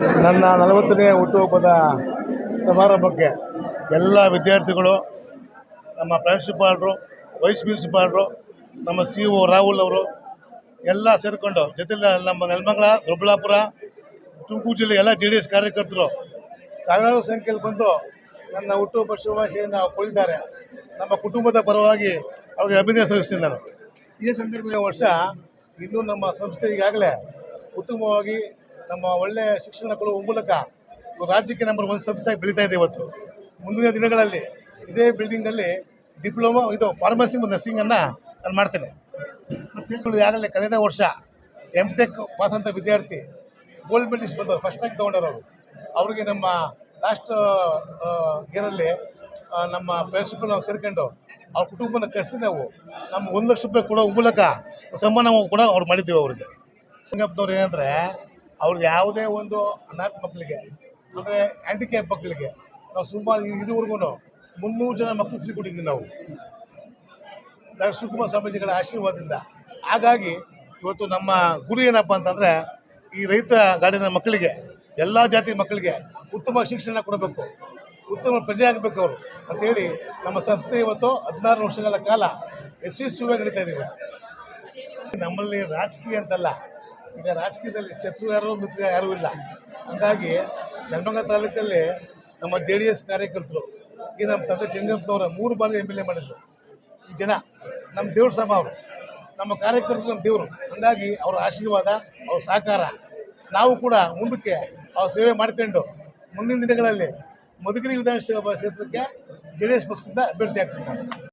ನನ್ನ ನಲವತ್ತನೇ ಹುಟ್ಟುಹಬ್ಬದ ಸಮಾರಂಭಕ್ಕೆ ಎಲ್ಲ ವಿದ್ಯಾರ್ಥಿಗಳು, ನಮ್ಮ ಪ್ರಾಂಶುಪಾಲರು ವೈಸ್ ಪ್ರಿನ್ಸಿಪಾಲರು, ನಮ್ಮ ಸಿ ಒ ರಾಹುಲ್ ಅವರು ಎಲ್ಲ ಸೇರಿಕೊಂಡು, ಜೊತೆಲಿ ನಮ್ಮ ನೆಲಮಂಗಲ, ದೊಡ್ಡಬಳ್ಳಾಪುರ, ತುಮಕೂರು ಜಿಲ್ಲೆ ಎಲ್ಲ ಜೆ ಡಿ ಎಸ್ ಕಾರ್ಯಕರ್ತರು ಸಾವಿರಾರು ಸಂಖ್ಯೆಯಲ್ಲಿ ಬಂದು ನನ್ನ ಹುಟ್ಟುಹಬ್ಬ ಶುಭಾಶಯದಿಂದ ಕೊಡಿದ್ದಾರೆ ನಮ್ಮ ಕುಟುಂಬದ ಪರವಾಗಿ ಅವರಿಗೆ ಅಭಿನಯ ಸಲ್ಲಿಸ್ತೀನಿ ನಾನು. ಈ ಸಂದರ್ಭದಲ್ಲಿ ವರ್ಷ ಇನ್ನೂ ನಮ್ಮ ಸಂಸ್ಥೆ ಈಗಾಗಲೇ ಉತ್ತಮವಾಗಿ ನಮ್ಮ ಒಳ್ಳೆಯ ಶಿಕ್ಷಣ ಕೊಡುವ ಮೂಲಕ ರಾಜ್ಯಕ್ಕೆ ನಂಬರ್ ಒಂದು ಸಂಸ್ಥೆ ಬೆಳೀತಾ ಇದೆ ಇವತ್ತು. ಮುಂದಿನ ದಿನಗಳಲ್ಲಿ ಇದೇ ಬಿಲ್ಡಿಂಗಲ್ಲಿ ಡಿಪ್ಲೊಮಾ ಇದು ಫಾರ್ಮಸಿ ಮತ್ತು ನರ್ಸಿಂಗನ್ನು ನಾನು ಮಾಡ್ತೇನೆ. ಮತ್ತು ಈಗಾಗಲೇ ಕಳೆದ ವರ್ಷ ಎಂ ಟೆಕ್ ಪಾಸಂತ ವಿದ್ಯಾರ್ಥಿ ಗೋಲ್ಡ್ ಮೆಡಲಿಸ್ಟ್ ಬಂದವರು ಫಸ್ಟ್ ರ್ಯಾಂಕ್ ತೊಗೊಂಡವರು. ಅವರು ಅವರಿಗೆ ನಮ್ಮ ಲಾಸ್ಟ್ ಇಯರಲ್ಲಿ ನಮ್ಮ ಪ್ರಿನ್ಸಿಪಲ್ ನಾವು ಸೇರ್ಕೊಂಡು ಅವ್ರ ಕುಟುಂಬನ ಕಳಿಸಿ ನಾವು ನಮ್ಮ ಒಂದು ಲಕ್ಷ ರೂಪಾಯಿ ಕೊಡೋ ಮೂಲಕ ಸನ್ಮಾನ ಕೂಡ ಅವ್ರು ಮಾಡಿದ್ದೇವೆ ಅವ್ರಿಗೆ. ಸಂಗಪ್ಪನವ್ರು ಏನಂದರೆ ಅವ್ರಿಗೆ ಯಾವುದೇ ಒಂದು ಅನಾಥ ಮಕ್ಕಳಿಗೆ, ಅಂದರೆ ಹ್ಯಾಂಡಿಕ್ಯಾಪ್ ಮಕ್ಕಳಿಗೆ, ನಾವು ಸುಮಾರು ಇದುವರೆಗೂ ಮುನ್ನೂರು ಜನ ಮಕ್ಕಳು ಫ್ರೀ ಕೊಟ್ಟಿದ್ದೀವಿ ನಾವು ಡಾಕ್ಟರ್ ಶಿವಕುಮಾರ್ ಸ್ವಾಮೀಜಿಗಳ ಆಶೀರ್ವಾದದಿಂದ ಹಾಗಾಗಿ ಇವತ್ತು ನಮ್ಮ ಗುರಿ ಏನಪ್ಪ ಅಂತಂದರೆ, ಈ ರೈತ ಗಾಡಿನ ಮಕ್ಕಳಿಗೆ, ಎಲ್ಲ ಜಾತಿ ಮಕ್ಕಳಿಗೆ ಉತ್ತಮ ಶಿಕ್ಷಣ ಕೊಡಬೇಕು, ಉತ್ತಮ ಪ್ರಜೆ ಆಗಬೇಕು ಅವರು ಅಂತೇಳಿ ನಮ್ಮ ಸಂಸ್ಥೆ ಇವತ್ತು ಹದಿನಾರು ವರ್ಷಗಳ ಕಾಲ ಯಶಸ್ವಿಯಾಗಿ ನಡೀತಾ ಇದ್ದೀವಿ. ನಮ್ಮಲ್ಲಿ ರಾಜಕೀಯ ಅಂತಲ್ಲ ಈಗ ರಾಜಕೀಯದಲ್ಲಿ ಶತ್ರು ಯಾರೋ, ಮಿತ್ರ ಯಾರೂ ಇಲ್ಲ. ಹಂಗಾಗಿ ದಂಡಂಗ ತಾಲೂಕಲ್ಲಿ ನಮ್ಮ ಜೆ ಡಿ ಎಸ್ ಕಾರ್ಯಕರ್ತರು ಈಗ ನಮ್ಮ ತಂದೆ ಚೆಂಗಪ್ಪನವರ ಮೂರು ಬಾರಿ ಎಂ ಎಲ್ ಎ ಮಾಡಿದ್ರು. ಈ ಜನ, ನಮ್ಮ ದೇವ್ರ ಸಮ ಅವರು, ನಮ್ಮ ಕಾರ್ಯಕರ್ತರು ನಮ್ಮ ದೇವರು. ಹಂಗಾಗಿ ಅವರ ಆಶೀರ್ವಾದ, ಅವ್ರ ಸಹಕಾರ. ನಾವು ಕೂಡ ಮುಂದಕ್ಕೆ ಅವ್ರ ಸೇವೆ ಮಾಡ್ಕೊಂಡು ಮುಂದಿನ ದಿನಗಳಲ್ಲಿ ಮಧುಗಿರಿ ವಿಧಾನಸಭಾ ಕ್ಷೇತ್ರಕ್ಕೆ ಜೆ ಡಿ ಎಸ್ ಪಕ್ಷದಿಂದ ಅಭ್ಯರ್ಥಿ